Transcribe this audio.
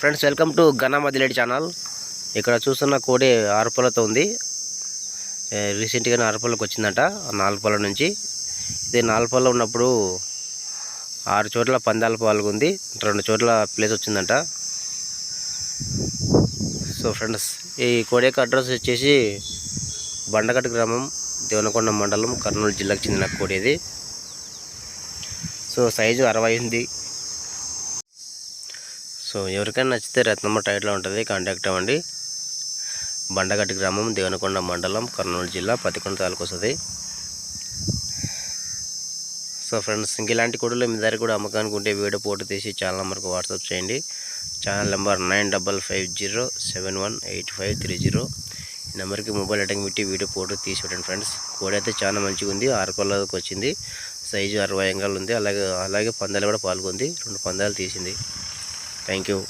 Friends welcome to గన్నా మదిలేడి channel. ఇక్కడ చూస్తున్న కోడి ఆరుపలతో ఉంది. రీసెంట్గానే ఆరుపల్లకు వచ్చిందంట ఆ నుంచి. ఇది నాలుగుపల్ల ఉన్నప్పుడు ఆరు చోట్ల పందాల పాల్గొంది రెండు చోట్ల ప్లేస్ వచ్చిందంట. సో ఫ్రెండ్స్ ఈ కోడి యొక్క అడ్రస్ వచ్చేసి బండగట్టు గ్రామం దేవనకొండ మండలం కర్నూలు జిల్లాకు చెందిన కోడి ఇది. సో సైజు అరవై ఉంది సో ఎవరికైనా నచ్చితే రత్నమ్మ టైట్లో ఉంటుంది. కాంటాక్ట్ అవ్వండి. బండగట్టి గ్రామం దేవనకొండ మండలం కర్నూలు జిల్లా పతికొండ తాలూకు వస్తుంది. సో ఫ్రెండ్స్ ఇంక ఇలాంటి కూడలు మీ దగ్గర కూడా అమ్మకానికి ఉంటే వీడియో ఫోటో తీసి ఛానల్ నెంబర్కి వాట్సాప్ చేయండి. Channel number nine double five zero seven one eight five three zero. ఈ నెంబర్కి మొబైల్ అటెంగ్ పెట్టి వీడియో ఫోటో తీసి పెట్టండి ఫ్రెండ్స్. కోడి అయితే చాలా మంచిగా ఉంది. ఆరు వచ్చింది. సైజు అరవై అంగాలు ఉంది. అలాగే అలాగే పందాలు కూడా పాల్గొంది. రెండు పందాలు తీసింది. Thank you.